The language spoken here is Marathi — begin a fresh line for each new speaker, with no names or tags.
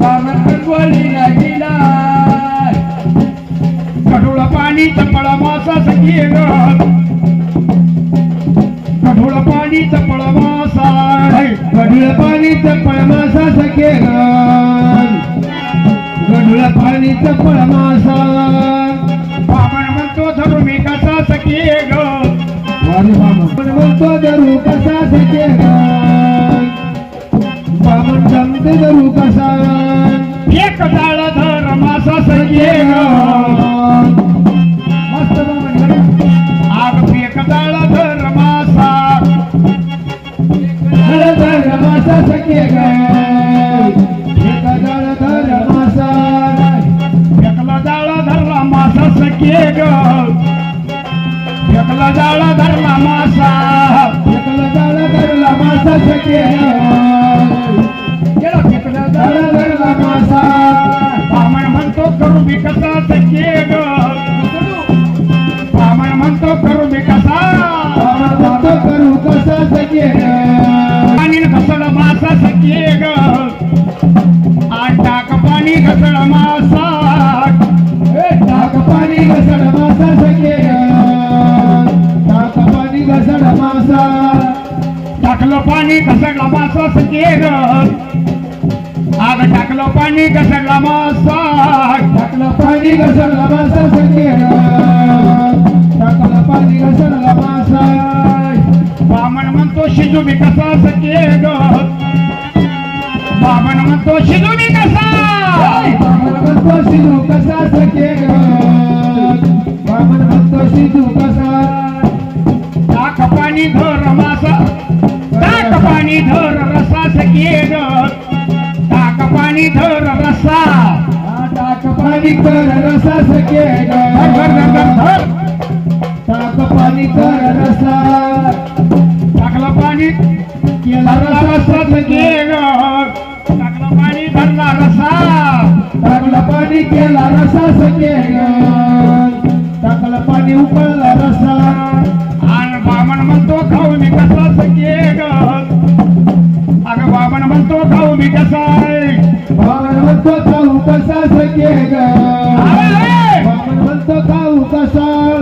बामण रंगवलीला गेला कठोळ पाणी चपळ मासा सखी ग कठोळ पाणी चपळ मासा
गढुळ पाणी चपळ मासा सखे गढुळ पाणी चपळ मासा
बामण म्हणतो धरू मी कसा सखी ग
वारे बामण पण म्हणतो धरू कसा सखे बामण जमते कसा
एक काळ धर मासा जाळा
मस्त
आग फेक जाळ धर मासा.
धर धर मासा
धरला मासा सखी ग. फेकला जाळा धरला मासा
एकला जाळ धरला मासा. सखे मासा
टाकलं पाणी घसडला मासा सखी ग आग टाकलं पाणी घसडला मासा
टाकलं पाणी घसडला मासा सखे टाकलं पाणी घसडला मासा
बामण म्हणतो शिजू मी कसा सखी ग बामण म्हणतो शिजू मी कसा. पाणी धर मासा. टाक पाणी धर रसा सखी ग टाक पाणी धर रसा.
टाक पाणी रसा
धर धर धर धर धर.
टाक पाणी कर रसा.
टाकलं पाणी
केला रसा
रसा. सखी ग टाकलं पाणी धरला रसा.
टाकला पाणी केला रसा सखे टाकला पाणी उकळला रसा म्हणतो खाऊ कसा